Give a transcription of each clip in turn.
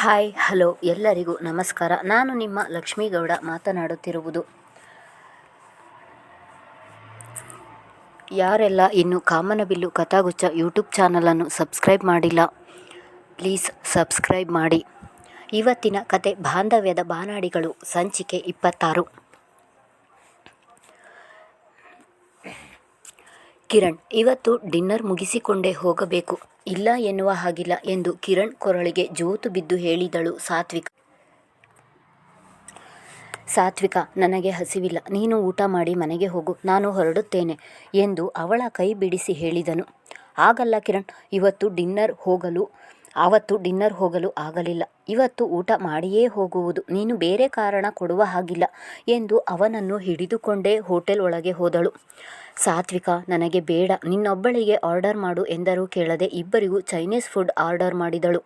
Hi, hello, ಎಲ್ಲರಿಗೂ ನಮಸ್ಕಾರ. ನಾನು ನಿಮ್ಮ ಲಕ್ಷ್ಮೀಗೌಡ ಮಾತನಾಡುತ್ತಿರುವುದು. ಯಾರೆಲ್ಲ ಇನ್ನು ಕಾಮನಬಿಲ್ಲು ಕಥಾಗುಚ್ಚ ಯೂಟ್ಯೂಬ್ ಚಾನಲನ್ನು ಸಬ್ಸ್ಕ್ರೈಬ್ ಮಾಡಿಲ್ಲ, ಪ್ಲೀಸ್ ಸಬ್ಸ್ಕ್ರೈಬ್ ಮಾಡಿ. ಇವತ್ತಿನ ಕತೆ ಬಾಂಧವ್ಯದ ಬಾನಾಡಿಗಳು, ಸಂಚಿಕೆ ಇಪ್ಪತ್ತಾರು. ಕಿರಣ್, ಇವತ್ತು ಡಿನ್ನರ್ ಮುಗಿಸಿಕೊಂಡೇ ಹೋಗಬೇಕು. ಇಲ್ಲ ಎನ್ನುವ ಹಾಗಿಲ್ಲ ಎಂದು ಕಿರಣ್ ಕೊರಳಿಗೆ ಜೋತು ಬಿದ್ದು ಹೇಳಿದಳು ಸಾತ್ವಿಕ. ಸಾತ್ವಿಕ, ನನಗೆ ಹಸಿವಿಲ್ಲ. ನೀನು ಊಟ ಮಾಡಿ ಮನೆಗೆ ಹೋಗು. ನಾನು ಹೊರಡುತ್ತೇನೆ ಎಂದು ಅವಳ ಕೈ ಬಿಡಿಸಿ ಹೇಳಿದನು. ಆಗಲ್ಲ ಕಿರಣ್, ಇವತ್ತು ಡಿನ್ನರ್ ಹೋಗಲು ಆವತ್ತು ಡಿನ್ನರ್ ಹೋಗಲು ಆಗಲಿಲ್ಲ. ಇವತ್ತು ಊಟ ಮಾಡಿಯೇ ಹೋಗುವುದು. ನೀನು ಬೇರೆ ಕಾರಣ ಕೊಡುವ ಹಾಗಿಲ್ಲ ಎಂದು ಅವನನ್ನು ಹಿಡಿದುಕೊಂಡೇ ಹೋಟೆಲ್ ಒಳಗೆ ಹೋದಳು. ಸಾತ್ವಿಕ, ನನಗೆ ಬೇಡ. ನಿನ್ನೊಬ್ಬಳಿಗೆ ಆರ್ಡರ್ ಮಾಡು ಎಂದರೂ ಕೇಳದೆ ಇಬ್ಬರಿಗೂ ಚೈನೀಸ್ ಫುಡ್ ಆರ್ಡರ್ ಮಾಡಿದಳು.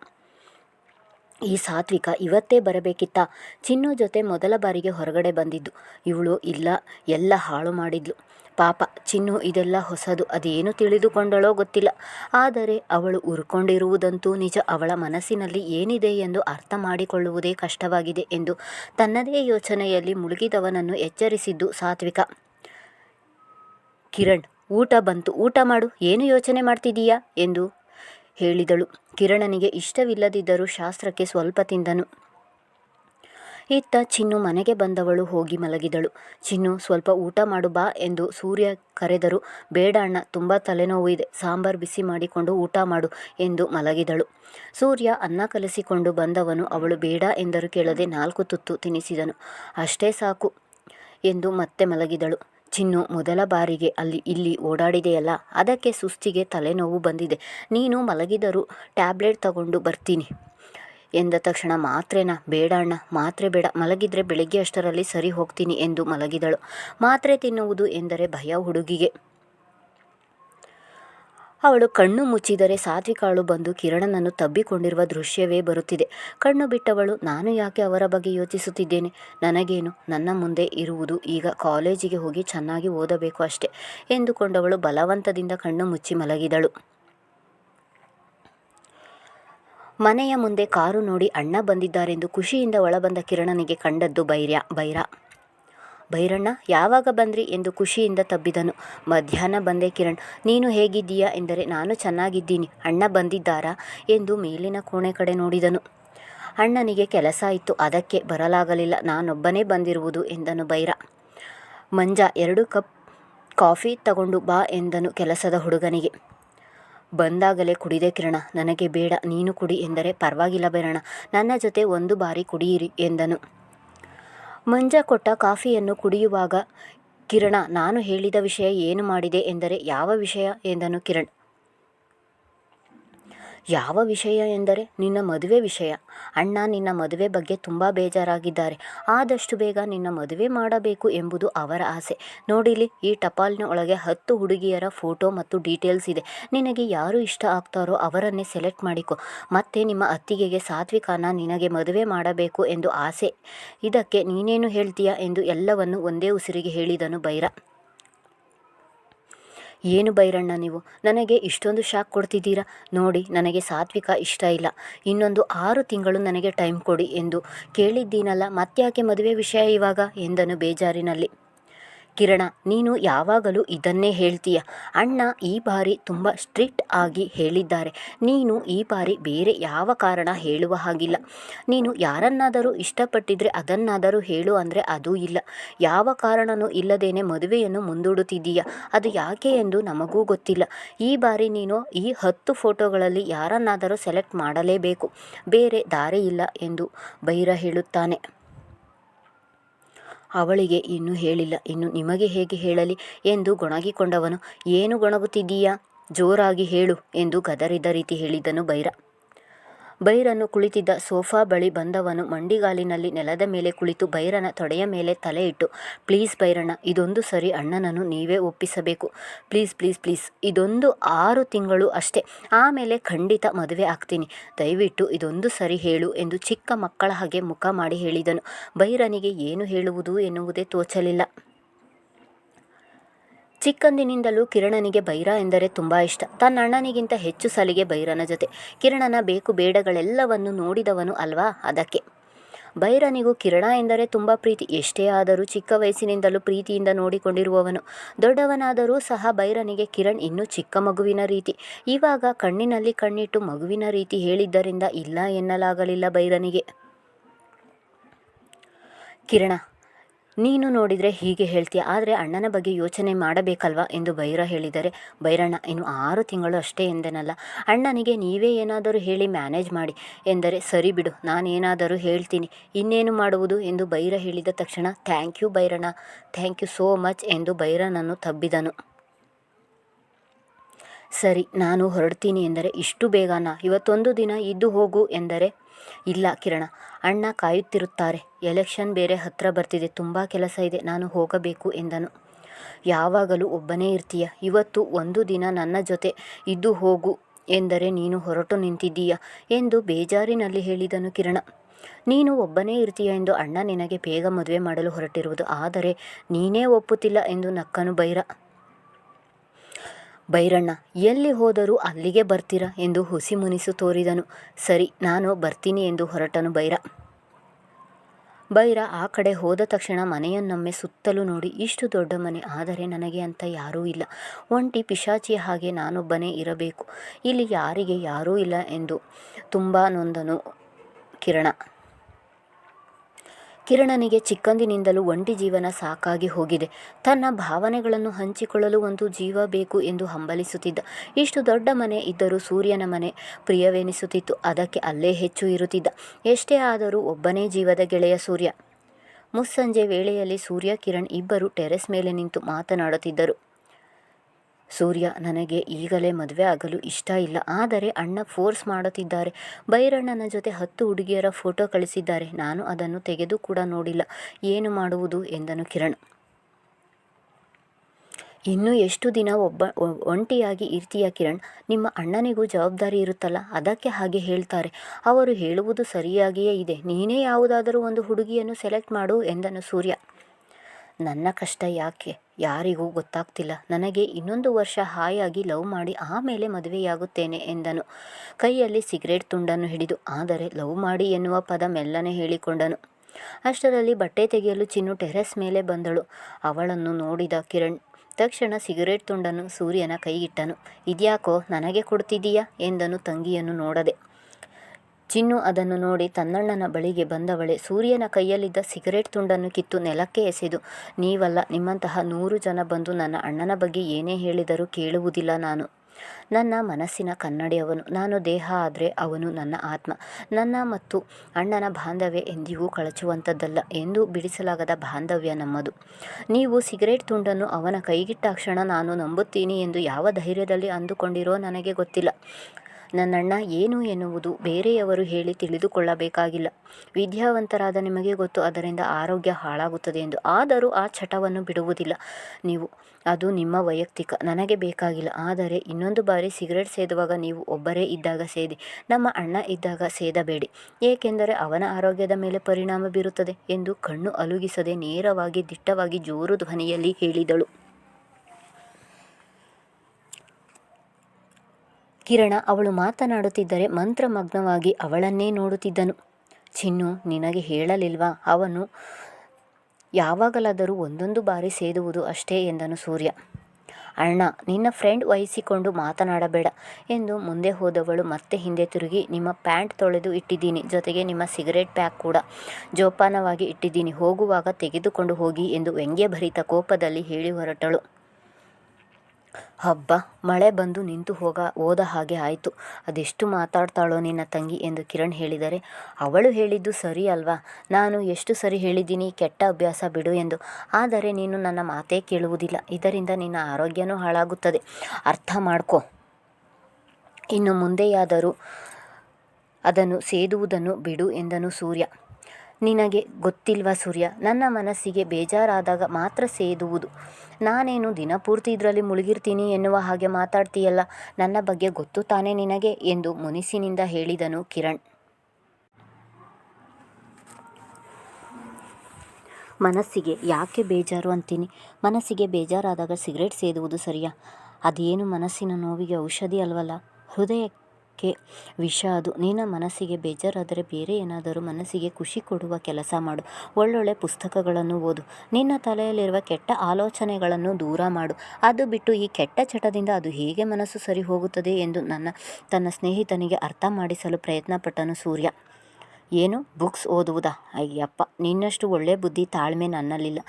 ಈ ಸಾತ್ವಿಕ ಇವತ್ತೇ ಬರಬೇಕಿತ್ತ. ಚಿನ್ನು ಜೊತೆ ಮೊದಲ ಬಾರಿಗೆ ಹೊರಗಡೆ ಬಂದಿದ್ದು. ಇವಳು ಇಲ್ಲ, ಎಲ್ಲ ಹಾಳು ಮಾಡಿದ್ಲು. ಪಾಪ ಚಿನ್ನು ಇದೆಲ್ಲ ಹೊಸದು, ಅದೇನು ತಿಳಿದುಕೊಂಡಳೋ ಗೊತ್ತಿಲ್ಲ. ಆದರೆ ಅವಳು ಉರ್ಕೊಂಡಿರುವುದಂತೂ ನಿಜ, ಅವಳ ಮನಸ್ಸಿನಲ್ಲಿ ಏನಿದೆ ಎಂದು ಅರ್ಥ ಮಾಡಿಕೊಳ್ಳುವುದೇ ಕಷ್ಟವಾಗಿದೆ ಎಂದು ತನ್ನದೇ ಯೋಚನೆಯಲ್ಲಿ ಮುಳುಗಿದವನನ್ನು ಎಚ್ಚರಿಸಿದ್ದು ಸಾತ್ವಿಕ. ಕಿರಣ್, ಊಟ ಬಂತು, ಊಟ ಮಾಡು, ಏನು ಯೋಚನೆ ಮಾಡ್ತಿದ್ದೀಯಾ? ಎಂದು ಹೇಳಿದಳು. ಕಿರಣನಿಗೆ ಇಷ್ಟವಿಲ್ಲದಿದ್ದರೂ ಶಾಸ್ತ್ರಕ್ಕೆ ಸ್ವಲ್ಪ ತಿಂದನು. ಇತ್ತ ಚಿನ್ನು ಮನೆಗೆ ಬಂದವಳು ಹೋಗಿ ಮಲಗಿದಳು. ಚಿನ್ನು, ಸ್ವಲ್ಪ ಊಟ ಮಾಡು ಬಾ ಎಂದು ಸೂರ್ಯ ಕರೆದರು, ಬೇಡ ಅಣ್ಣ, ತುಂಬ ತಲೆನೋವು ಇದೆ, ಸಾಂಬಾರ್ ಬಿಸಿ ಮಾಡಿಕೊಂಡು ಊಟ ಮಾಡು ಎಂದು ಮಲಗಿದಳು. ಸೂರ್ಯ ಅನ್ನ ಕಲಿಸಿಕೊಂಡು ಬಂದವನು, ಅವಳು ಬೇಡ ಎಂದರು ಕೇಳದೆ ನಾಲ್ಕು ತುತ್ತು ತಿನ್ನಿಸಿದನು ಅಷ್ಟೇ ಸಾಕು ಎಂದು ಮತ್ತೆ ಮಲಗಿದಳು. ಚಿನ್ನು, ಮೊದಲ ಬಾರಿಗೆ ಅಲ್ಲಿ ಇಲ್ಲಿ ಓಡಾಡಿದೆಯಲ್ಲ, ಅದಕ್ಕೆ ಸುಸ್ತಿಗೆ ತಲೆನೋವು ಬಂದಿದೆ. ನೀನು ಮಲಗಿದರೂ ಟ್ಯಾಬ್ಲೆಟ್ ತಗೊಂಡು ಬರ್ತೀನಿ. ಎಂದ ತಕ್ಷಣ, ಮಾತ್ರೆನಾ, ಬೇಡ ಅಣ್ಣ, ಮಾತ್ರೆ ಬೇಡ. ಮಲಗಿದ್ರೆ ಬೆಳಿಗ್ಗೆ ಅಷ್ಟರಲ್ಲಿ ಸರಿ ಹೋಗ್ತೀನಿ ಎಂದು ಮಲಗಿದಳು. ಮಾತ್ರೆ ತಿನ್ನುವುದು ಎಂದರೆ ಭಯ ಹುಡುಗಿಗೆ. ಅವಳು ಕಣ್ಣು ಮುಚ್ಚಿದರೆ ಸಾತ್ವಿಕಾಳು ಬಂದು ಕಿರಣನನ್ನು ತಬ್ಬಿಕೊಂಡಿರುವ ದೃಶ್ಯವೇ ಬರುತ್ತಿದೆ. ಕಣ್ಣು ಬಿಟ್ಟವಳು, ನಾನು ಯಾಕೆ ಅವರ ಬಗ್ಗೆ ಯೋಚಿಸುತ್ತಿದ್ದೇನೆ? ನನಗೇನು? ನನ್ನ ಮುಂದೆ ಇರುವುದು ಈಗ ಕಾಲೇಜಿಗೆ ಹೋಗಿ ಚೆನ್ನಾಗಿ ಓದಬೇಕು ಅಷ್ಟೆ ಎಂದುಕೊಂಡವಳು ಬಲವಂತದಿಂದ ಕಣ್ಣು ಮುಚ್ಚಿ ಮಲಗಿದಳು. ಮನೆಯ ಮುಂದೆ ಕಾರು ನೋಡಿ ಅಣ್ಣ ಬಂದಿದ್ದಾರೆಂದು ಖುಷಿಯಿಂದ ಒಳಬಂದ ಕಿರಣನಿಗೆ ಕಂಡದ್ದು ಬೈರ್ಯ ಬೈರ ಭೈರಣ್ಣ, ಯಾವಾಗ ಬಂದ್ರಿ ಎಂದು ಖುಷಿಯಿಂದ ತಬ್ಬಿದನು. ಮಧ್ಯಾಹ್ನ ಬಂದೆ ಕಿರಣ್, ನೀನು ಹೇಗಿದ್ದೀಯಾ ಎಂದರೆ ನಾನು ಚೆನ್ನಾಗಿದ್ದೀನಿ, ಅಣ್ಣ ಬಂದಿದ್ದಾರಾ ಎಂದು ಮೇಲಿನ ಕೋಣೆ ಕಡೆ ನೋಡಿದನು. ಅಣ್ಣನಿಗೆ ಕೆಲಸ ಇತ್ತು, ಅದಕ್ಕೆ ಬರಲಾಗಲಿಲ್ಲ, ನಾನೊಬ್ಬನೇ ಬಂದಿರುವುದು ಎಂದನು ಬೈರ ಮಂಜ, ಎರಡು ಕಪ್ ಕಾಫಿ ತಗೊಂಡು ಬಾ ಎಂದನು ಕೆಲಸದ ಹುಡುಗನಿಗೆ. ಬಂದಾಗಲೇ ಕುಡಿದೆ ಕಿರಣ. ನನಗೆ ಬೇಡ, ನೀನು ಕುಡಿ ಎಂದರೆ ಪರವಾಗಿಲ್ಲ ಬೇರಣ. ನನ್ನ ಜೊತೆ ಒಂದು ಬಾರಿ ಕುಡಿಯಿರಿ ಎಂದನು. ಮಂಜ ಕೊಟ್ಟ ಕಾಫಿಯನ್ನು ಕುಡಿಯುವಾಗ, ಕಿರಣ, ನಾನು ಹೇಳಿದ ವಿಷಯ ಏನು ಮಾಡಿದೆ ಎಂದರೆ ಯಾವ ವಿಷಯ? ಎಂದನು ಕಿರಣ್. ಯಾವ ವಿಷಯ ಎಂದರೆ ನಿನ್ನ ಮದುವೆ ವಿಷಯ. ಅಣ್ಣ ನಿನ್ನ ಮದುವೆ ಬಗ್ಗೆ ತುಂಬ ಬೇಜಾರಾಗಿದ್ದಾರೆ. ಆದಷ್ಟು ಬೇಗ ನಿನ್ನ ಮದುವೆ ಮಾಡಬೇಕು ಎಂಬುದು ಅವರ ಆಸೆ. ನೋಡಿಲಿ, ಈ ಟಪಾಲ್ನ ಒಳಗೆ ಹತ್ತು ಹುಡುಗಿಯರ ಫೋಟೋ ಮತ್ತು ಡೀಟೇಲ್ಸ್ ಇದೆ. ನಿನಗೆ ಯಾರು ಇಷ್ಟ ಆಗ್ತಾರೋ ಅವರನ್ನೇ ಸೆಲೆಕ್ಟ್ ಮಾಡಿಕೊ. ಮತ್ತೆ ನಿಮ್ಮ ಅತ್ತಿಗೆಗೆ ಸಾತ್ವಿಕಾನ ನಿನಗೆ ಮದುವೆ ಮಾಡಬೇಕು ಎಂದು ಆಸೆ. ಇದಕ್ಕೆ ನೀನೇನು ಹೇಳ್ತೀಯಾ ಎಂದು ಎಲ್ಲವನ್ನು ಒಂದೇ ಉಸಿರಿಗೆ ಹೇಳಿದನು ಬೈರ ಏನು ಬೈರಣ್ಣ ನೀವು? ನನಗೆ ಇಷ್ಟೊಂದು ಶಾಕ್ ಕೊಡ್ತಿದ್ದೀರಾ? ನೋಡಿ, ನನಗೆ ಸಾತ್ವಿಕ ಇಷ್ಟ ಇಲ್ಲ. ಇನ್ನೊಂದು ಆರು ತಿಂಗಳು ನನಗೆ ಟೈಮ್ ಕೊಡಿ ಎಂದು ಕೇಳಿದ್ದೀನಲ್ಲ, ಮತ್ತ್ಯಾಕೆ ಮದುವೆ ವಿಷಯ ಇವಾಗ? ಎಂದನು ಬೇಜಾರಿನಲ್ಲಿ. ಕಿರಣ, ನೀನು ಯಾವಾಗಲೂ ಇದನ್ನೇ ಹೇಳ್ತೀಯ. ಅಣ್ಣ ಈ ಬಾರಿ ತುಂಬ ಸ್ಟ್ರಿಕ್ಟ್ ಆಗಿ ಹೇಳಿದ್ದಾರೆ. ನೀನು ಈ ಬಾರಿ ಬೇರೆ ಯಾವ ಕಾರಣ ಹೇಳುವ ಹಾಗಿಲ್ಲ. ನೀನು ಯಾರನ್ನಾದರೂ ಇಷ್ಟಪಟ್ಟಿದ್ರೆ ಅದನ್ನಾದರೂ ಹೇಳು ಅಂದರೆ ಅದೂ ಇಲ್ಲ. ಯಾವ ಕಾರಣನೂ ಇಲ್ಲದೇನೆ ಮದುವೆಯನ್ನು ಮುಂದೂಡುತ್ತಿದ್ದೀಯ. ಅದು ಯಾಕೆ ಎಂದು ನಮಗೂ ಗೊತ್ತಿಲ್ಲ. ಈ ಬಾರಿ ನೀನು ಈ ಹತ್ತು ಫೋಟೋಗಳಲ್ಲಿ ಯಾರನ್ನಾದರೂ ಸೆಲೆಕ್ಟ್ ಮಾಡಲೇಬೇಕು. ಬೇರೆ ದಾರಿ ಇಲ್ಲ ಎಂದು ಬೈರ ಹೇಳುತ್ತಾನೆ. ಅವಳಿಗೆ ಇನ್ನೂ ಹೇಳಿಲ್ಲ. ಇನ್ನು ನಿಮಗೆ ಹೇಗೆ ಹೇಳಲಿ? ಎಂದು ಗೊಣಗಿಕೊಂಡವನು, ಏನು ಗೊಣಗುತ್ತಿದ್ದೀಯಾ? ಜೋರಾಗಿ ಹೇಳು ಎಂದು ಗದರಿದ ರೀತಿ ಹೇಳಿದನು ಬೈರ. ಬೈರನು ಕುಳಿತಿದ್ದ ಸೋಫಾ ಬಳಿ ಬಂದವನು ಮಂಡಿಗಾಲಿನಲ್ಲಿ ನೆಲದ ಮೇಲೆ ಕುಳಿತು ಬೈರನ ತೊಡೆಯ ಮೇಲೆ ತಲೆ ಇಟ್ಟು, ಪ್ಲೀಸ್ ಬೈರಣ್ಣ, ಇದೊಂದು ಸರಿ ಅಣ್ಣನನ್ನು ನೀವೇ ಒಪ್ಪಿಸಬೇಕು. ಪ್ಲೀಸ್ ಪ್ಲೀಸ್ ಪ್ಲೀಸ್, ಇದೊಂದು ಆರು ತಿಂಗಳು ಅಷ್ಟೇ. ಆಮೇಲೆ ಖಂಡಿತ ಮದುವೆ ಆಗ್ತೀನಿ. ದಯವಿಟ್ಟು ಇದೊಂದು ಸರಿ ಹೇಳು ಎಂದು ಚಿಕ್ಕ ಮಕ್ಕಳ ಹಾಗೆ ಮುಖ ಮಾಡಿ ಹೇಳಿದನು. ಬೈರನಿಗೆ ಏನು ಹೇಳುವುದು ಎನ್ನುವುದೇ ತೋಚಲಿಲ್ಲ. ಚಿಕ್ಕಂದಿನಿಂದಲೂ ಕಿರಣನಿಗೆ ಬೈರ ಎಂದರೆ ತುಂಬ ಇಷ್ಟ. ತನ್ನ ಅಣ್ಣನಿಗಿಂತ ಹೆಚ್ಚು ಸಲಿಗೆ ಬೈರನ ಜೊತೆ. ಕಿರಣನ ಬೇಕು ಬೇಡಗಳೆಲ್ಲವನ್ನು ನೋಡಿದವನು ಅಲ್ವಾ? ಅದಕ್ಕೆ. ಬೈರನಿಗೂ ಕಿರಣ ಎಂದರೆ ತುಂಬ ಪ್ರೀತಿ. ಎಷ್ಟೇ ಆದರೂ ಚಿಕ್ಕ ವಯಸ್ಸಿನಿಂದಲೂ ಪ್ರೀತಿಯಿಂದ ನೋಡಿಕೊಂಡಿರುವವನು. ದೊಡ್ಡವನಾದರೂ ಸಹ ಬೈರನಿಗೆ ಕಿರಣ್ ಇನ್ನೂ ಚಿಕ್ಕ ಮಗುವಿನ ರೀತಿ. ಇವಾಗ ಕಣ್ಣಿನಲ್ಲಿ ಕಣ್ಣಿಟ್ಟು ಮಗುವಿನ ರೀತಿ ಹೇಳಿದ್ದರಿಂದ ಇಲ್ಲ ಎನ್ನಲಾಗಲಿಲ್ಲ ಬೈರನಿಗೆ. ಕಿರಣ ನೀನು ನೋಡಿದರೆ ಹೀಗೆ ಹೇಳ್ತೀಯ, ಆದರೆ ಅಣ್ಣನ ಬಗ್ಗೆ ಯೋಚನೆ ಮಾಡಬೇಕಲ್ವಾ ಎಂದು ಬೈರ ಹೇಳಿದರೆ. ಬೈರಣ್ಣ, ಇನ್ನು ಆರು ತಿಂಗಳು ಅಷ್ಟೇ ಎಂದೆನಲ್ಲ, ಅಣ್ಣನಿಗೆ ನೀವೇ ಏನಾದರೂ ಹೇಳಿ ಮ್ಯಾನೇಜ್ ಮಾಡಿ ಎಂದರೆ ಸರಿ ಬಿಡು, ನಾನೇನಾದರೂ ಹೇಳ್ತೀನಿ, ಇನ್ನೇನು ಮಾಡುವುದು ಎಂದು ಬೈರ ಹೇಳಿದ ತಕ್ಷಣ, thank you Bhairanna thank you so much ಎಂದು ಭೈರನನ್ನು ತಬ್ಬಿದನು. ಸರಿ, ನಾನು ಹೊರಡ್ತೀನಿ ಎಂದರೆ ಇಷ್ಟು ಬೇಗನಾ? ಇವತ್ತೊಂದು ದಿನ ಇದ್ದು ಹೋಗು ಎಂದರೆ ಇಲ್ಲ ಕಿರಣ, ಅಣ್ಣ ಕಾಯುತ್ತಿರುತ್ತಾರೆ. ಎಲೆಕ್ಷನ್ ಬೇರೆ ಹತ್ರ ಬರ್ತಿದೆ, ತುಂಬ ಕೆಲಸ ಇದೆ, ನಾನು ಹೋಗಬೇಕು ಎಂದನು. ಯಾವಾಗಲೂ ಒಬ್ಬನೇ ಇರ್ತೀಯ? ಇವತ್ತು ಒಂದು ದಿನ ನನ್ನ ಜೊತೆ ಇದ್ದು ಹೋಗು ಎಂದರೆ ನೀನು ಹೊರಟು ನಿಂತಿದ್ದೀಯ ಎಂದು ಬೇಜಾರಿನಲ್ಲಿ ಹೇಳಿದನು ಕಿರಣ. ನೀನು ಒಬ್ಬನೇ ಇರ್ತೀಯ ಎಂದು ಅಣ್ಣ ನಿನಗೆ ಬೇಗ ಮದುವೆ ಮಾಡಲು ಹೊರಟಿರುವುದು, ಆದರೆ ನೀನೇ ಒಪ್ಪುತ್ತಿಲ್ಲ ಎಂದು ನಕ್ಕನು ಬೈರ. ಬೈರಣ್ಣ, ಎಲ್ಲಿ ಹೋದರೂ ಅಲ್ಲಿಗೆ ಬರ್ತೀರಾ ಎಂದು ಹುಸಿ ಮುನಿಸು ತೋರಿದನು. ಸರಿ, ನಾನು ಬರ್ತೀನಿ ಎಂದು ಹೊರಟನು ಬೈರ. ಬೈರ ಆ ಕಡೆ ಹೋದ ತಕ್ಷಣ ಮನೆಯನ್ನೊಮ್ಮೆ ಸುತ್ತಲೂ ನೋಡಿ, ಇಷ್ಟು ದೊಡ್ಡ ಮನೆ, ಆದರೆ ನನಗೆ ಅಂತ ಯಾರೂ ಇಲ್ಲ. ಒಂಟಿ ಪಿಶಾಚಿಯ ಹಾಗೆ ನಾನೊಬ್ಬನೇ ಇರಬೇಕು. ಇಲ್ಲಿ ಯಾರಿಗೆ ಯಾರೂ ಇಲ್ಲ ಎಂದು ತುಂಬ ನೊಂದನು ಕಿರಣ. ಕಿರಣನಿಗೆ ಚಿಕ್ಕಂದಿನಿಂದಲೂ ಒಂಟಿ ಜೀವನ ಸಾಕಾಗಿ ಹೋಗಿದೆ. ತನ್ನ ಭಾವನೆಗಳನ್ನು ಹಂಚಿಕೊಳ್ಳಲು ಒಂದು ಜೀವ ಬೇಕು ಎಂದು ಹಂಬಲಿಸುತ್ತಿದ್ದ. ಇಷ್ಟು ದೊಡ್ಡ ಮನೆ ಇದ್ದರೂ ಸೂರ್ಯನ ಮನೆ ಪ್ರಿಯವೆನಿಸುತ್ತಿತ್ತು. ಅದಕ್ಕೆ ಅಲ್ಲೇ ಹೆಚ್ಚು ಇರುತ್ತಿದ್ದ. ಎಷ್ಟೇ ಆದರೂ ಒಬ್ಬನೇ ಜೀವದ ಗೆಳೆಯ ಸೂರ್ಯ. ಮುಸ್ಸಂಜೆ ವೇಳೆಯಲ್ಲಿ ಸೂರ್ಯ, ಕಿರಣ್ ಇಬ್ಬರು ಟೆರೆಸ್ ಮೇಲೆ ನಿಂತು ಮಾತನಾಡುತ್ತಿದ್ದರು. ಸೂರ್ಯ, ನನಗೆ ಈಗಲೇ ಮದುವೆ ಆಗಲು ಇಷ್ಟ ಇಲ್ಲ. ಆದರೆ ಅಣ್ಣ ಫೋರ್ಸ್ ಮಾಡುತ್ತಿದ್ದಾರೆ. ಬೈರಣ್ಣನ ಜೊತೆ ಹತ್ತು ಹುಡುಗಿಯರ ಫೋಟೋ ಕಳಿಸಿದ್ದಾರೆ. ನಾನು ಅದನ್ನು ತೆಗೆದು ಕೂಡ ನೋಡಿಲ್ಲ. ಏನು ಮಾಡುವುದು? ಎಂದನು ಕಿರಣ್. ಇನ್ನು ಎಷ್ಟು ದಿನ ಒಬ್ಬ ಒಂಟಿಯಾಗಿ ಇರ್ತೀಯ ಕಿರಣ್? ನಿಮ್ಮ ಅಣ್ಣನಿಗೂ ಜವಾಬ್ದಾರಿ ಇರುತ್ತಲ್ಲ? ಅದಕ್ಕೆ ಹಾಗೆ ಹೇಳ್ತಾರೆ. ಅವರು ಹೇಳುವುದು ಸರಿಯಾಗಿಯೇ ಇದೆ. ನೀನೇ ಯಾವುದಾದರೂ ಒಂದು ಹುಡುಗಿಯನ್ನು ಸೆಲೆಕ್ಟ್ ಮಾಡು, ಎಂದನು ಸೂರ್ಯ. ನನ್ನ ಕಷ್ಟ ಯಾಕೆ? ಯಾರಿಗೂ ಗೊತ್ತಾಗ್ತಿಲ್ಲ. ನನಗೆ ಇನ್ನೊಂದು ವರ್ಷ ಹಾಯಾಗಿ ಲವ್ ಮಾಡಿ ಆಮೇಲೆ ಮದುವೆಯಾಗುತ್ತೇನೆ ಎಂದನು. ಕೈಯಲ್ಲಿ ಸಿಗರೇಟ್ ತುಂಡನ್ನು ಹಿಡಿದು, ಆದರೆ ಲವ್ ಮಾಡಿ ಎನ್ನುವ ಪದ ಮೆಲ್ಲನೆ ಹೇಳಿಕೊಂಡನು. ಅಷ್ಟರಲ್ಲಿ ಬಟ್ಟೆ ತೆಗೆಯಲು ಚಿನ್ನು ಟೆರೆಸ್ ಮೇಲೆ ಬಂದಳು. ಅವಳನ್ನು ನೋಡಿದ ಕಿರಣ್, ತಕ್ಷಣ ಸಿಗರೇಟ್ ತುಂಡನ್ನು ಸೂರ್ಯನ ಕೈಗಿಟ್ಟನು ಇದ್ಯಾಕೋ, ನನಗೆ ಕೊಡ್ತಿದೀಯಾ ಎಂದನು ತಂಗಿಯನ್ನು ನೋಡದೆ. ಚಿನ್ನು ಅದನ್ನು ನೋಡಿ ತನ್ನಣ್ಣನ ಬಳಿಗೆ ಬಂದವಳೆ. ಸೂರ್ಯನ ಕೈಯಲ್ಲಿದ್ದ ಸಿಗರೇಟ್ ತುಂಡನ್ನು ಕಿತ್ತು ನೆಲಕ್ಕೆ ಎಸೆದು, ನೀವಲ್ಲ, ನಿಮ್ಮಂತಹ ನೂರು ಜನ ಬಂದು ನನ್ನ ಅಣ್ಣನ ಬಗ್ಗೆ ಏನೇ ಹೇಳಿದರೂ ಕೇಳುವುದಿಲ್ಲ ನಾನು. ನನ್ನ ಮನಸ್ಸಿನ ಕನ್ನಡಿಯವನು ನಾನು ದೇಹ ಆದರೆ ಅವನು ನನ್ನ ಆತ್ಮ. ನನ್ನ ಮತ್ತು ಅಣ್ಣನ ಬಾಂಧವ್ಯ ಎಂದಿಗೂ ಕಳಚುವಂಥದ್ದಲ್ಲ ಎಂದು ಬಿಡಿಸಲಾಗದ ಬಾಂಧವ್ಯ ನಮ್ಮದು. ನೀವು ಸಿಗರೇಟ್ ತುಂಡನ್ನು ಅವನ ಕೈಗಿಟ್ಟಾಕ್ಷಣ ನಾನು ನಂಬುತ್ತೀನಿ ಎಂದು ಯಾವ ಧೈರ್ಯದಲ್ಲಿ ಅಂದುಕೊಂಡಿರೋ ನನಗೆ ಗೊತ್ತಿಲ್ಲ. ನನ್ನಣ್ಣ ಏನು ಎನ್ನುವುದು ಬೇರೆಯವರು ಹೇಳಿ ತಿಳಿದುಕೊಳ್ಳಬೇಕಾಗಿಲ್ಲ. ವಿದ್ಯಾವಂತರಾದ ನಿಮಗೆ ಗೊತ್ತು, ಅದರಿಂದ ಆರೋಗ್ಯ ಹಾಳಾಗುತ್ತದೆ ಎಂದು. ಆದರೂ ಆ ಚಟವನ್ನು ಬಿಡುವುದಿಲ್ಲ ನೀವು. ಅದು ನಿಮ್ಮ ವೈಯಕ್ತಿಕ, ನನಗೆ ಬೇಕಾಗಿಲ್ಲ. ಆದರೆ ಇನ್ನೊಂದು ಬಾರಿ ಸಿಗರೇಟ್ ಸೇದುವಾಗ ನೀವು ಒಬ್ಬರೇ ಇದ್ದಾಗ ಸೇದಿ, ನಮ್ಮ ಅಣ್ಣ ಇದ್ದಾಗ ಸೇದಬೇಡಿ. ಏಕೆಂದರೆ ಅವನ ಆರೋಗ್ಯದ ಮೇಲೆ ಪರಿಣಾಮ ಬೀರುತ್ತದೆ ಎಂದು ಕಣ್ಣು ಅಲುಗಿಸದೆ ನೇರವಾಗಿ ದಿಟ್ಟವಾಗಿ ಜೋರು ಧ್ವನಿಯಲ್ಲಿ ಹೇಳಿದಳು. ಕಿರಣ ಅವಳು ಮಾತನಾಡುತ್ತಿದ್ದರೆ ಮಂತ್ರಮಗ್ನವಾಗಿ ಅವಳನ್ನೇ ನೋಡುತ್ತಿದ್ದನು. ಚಿನ್ನು, ನಿನಗೆ ಹೇಳಲಿಲ್ವಾ? ಅವನು, ಯಾವಾಗಲಾದರೂ ಒಂದೊಂದು ಬಾರಿ ಸೇದುವುದು ಅಷ್ಟೇ ಎಂದನು ಸೂರ್ಯ. ಅಣ್ಣ, ನಿನ್ನ ಫ್ರೆಂಡ್ ವಹಿಸಿಕೊಂಡು ಮಾತನಾಡಬೇಡ ಎಂದು ಮುಂದೆ ಹೋದವಳು ಮತ್ತೆ ಹಿಂದೆ ತಿರುಗಿ, ನಿಮ್ಮ ಪ್ಯಾಂಟ್ ತೊಳೆದು ಇಟ್ಟಿದ್ದೀನಿ, ಜೊತೆಗೆ ನಿಮ್ಮ ಸಿಗರೇಟ್ ಪ್ಯಾಕ್ ಕೂಡ. ಜೋಪಾನವಾಗಿ ಇಟ್ಟಿದ್ದೀನಿ, ಹೋಗುವಾಗ ತೆಗೆದುಕೊಂಡು ಹೋಗಿ ಎಂದು ವ್ಯಂಗ್ಯಭರಿತ ಕೋಪದಲ್ಲಿ ಹೇಳಿ ಹೊರಟಳು. ಹಬ್ಬ, ಮಳೆ ಬಂದು ನಿಂತು ಹೋಗ ಹೋದ ಹಾಗೆ ಆಯಿತು. ಅದೆಷ್ಟು ಮಾತಾಡ್ತಾಳೋ ನಿನ್ನ ತಂಗಿ ಎಂದು ಕಿರಣ್ ಹೇಳಿದರೆ, ಅವಳು ಹೇಳಿದ್ದು ಸರಿ ಅಲ್ವಾ? ನಾನು ಎಷ್ಟು ಸರಿ ಹೇಳಿದ್ದೀನಿ, ಕೆಟ್ಟ ಅಭ್ಯಾಸ ಬಿಡು ಎಂದು. ಆದರೆ ನೀನು ನನ್ನ ಮಾತೇ ಕೇಳುವುದಿಲ್ಲ. ಇದರಿಂದ ನಿನ್ನ ಆರೋಗ್ಯನೂ ಹಾಳಾಗುತ್ತದೆ. ಅರ್ಥ ಮಾಡ್ಕೊ. ಇನ್ನು ಮುಂದೆಯಾದರೂ ಅದನ್ನು ಸೇದುವುದನ್ನು ಬಿಡು ಎಂದನು ಸೂರ್ಯ. ನಿನಗೆ ಗೊತ್ತಿಲ್ವ ಸೂರ್ಯ, ನನ್ನ ಮನಸ್ಸಿಗೆ ಬೇಜಾರಾದಾಗ ಮಾತ್ರ ಸೇದುವುದು. ನಾನೇನು ದಿನಪೂರ್ತಿ ಇದರಲ್ಲಿ ಮುಳುಗಿರ್ತೀನಿ ಎನ್ನುವ ಹಾಗೆ ಮಾತಾಡ್ತೀಯಲ್ಲ, ನನ್ನ ಬಗ್ಗೆ ಗೊತ್ತು ತಾನೇ ನಿನಗೆ? ಎಂದು ಮುನಿಸಿನಿಂದ ಹೇಳಿದನು ಕಿರಣ್. ಮನಸ್ಸಿಗೆ ಯಾಕೆ ಬೇಜಾರು ಅಂತೀನಿ? ಮನಸ್ಸಿಗೆ ಬೇಜಾರಾದಾಗ ಸಿಗರೇಟ್ ಸೇದುವುದು ಸರಿಯಾ? ಅದೇನು ಮನಸ್ಸಿನ ನೋವಿಗೆ ಔಷಧಿ ಅಲ್ವಲ್ಲ? ಹೃದಯಕ್ಕೆ ವಿಷ ಅದು. ನಿನ್ನ ಮನಸ್ಸಿಗೆ ಬೇಜಾರಾದರೆ ಬೇರೆ ಏನಾದರೂ ಮನಸ್ಸಿಗೆ ಖುಷಿ ಕೊಡುವ ಕೆಲಸ ಮಾಡು. ಒಳ್ಳೊಳ್ಳೆ ಪುಸ್ತಕಗಳನ್ನು ಓದು. ನಿನ್ನ ತಲೆಯಲ್ಲಿರುವ ಕೆಟ್ಟ ಆಲೋಚನೆಗಳನ್ನು ದೂರ ಮಾಡು. ಅದು ಬಿಟ್ಟು ಈ ಕೆಟ್ಟ ಚಟದಿಂದ ಅದು ಹೇಗೆ ಮನಸ್ಸು ಸರಿ ಹೋಗುತ್ತದೆ ಎಂದು ನನ್ನ, ತನ್ನ ಸ್ನೇಹಿತನಿಗೆ ಅರ್ಥ ಮಾಡಿಸಲು ಪ್ರಯತ್ನಪಟ್ಟನು ಸೂರ್ಯ. ಏನು? ಬುಕ್ಸ್ ಓದುವುದಾ? ಅಯ್ಯಪ್ಪ, ನಿನ್ನಷ್ಟು ಒಳ್ಳೆ ಬುದ್ಧಿ ತಾಳ್ಮೆ ನನ್ನಲ್ಲಿಲ್ಲ.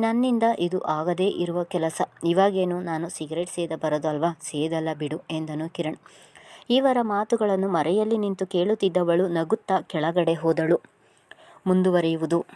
ನನ್ನಿಂದ ಇದು ಆಗದೇ ಇರುವ ಕೆಲಸ. ಇವಾಗೇನು? ನಾನು ಸಿಗರೇಟ್ ಸೇದ ಬರೋದಲ್ವಾ ಸೇದಲ್ಲ ಬಿಡು ಎಂದನು ಕಿರಣ್. ಇವರ ಮಾತುಗಳನ್ನು ಮರೆಯಲ್ಲಿ ನಿಂತು ಕೇಳುತ್ತಿದ್ದವಳು ನಗುತ್ತಾ ಕೆಳಗಡೆ ಹೋದಳು. ಮುಂದುವರಿಯುವುದು.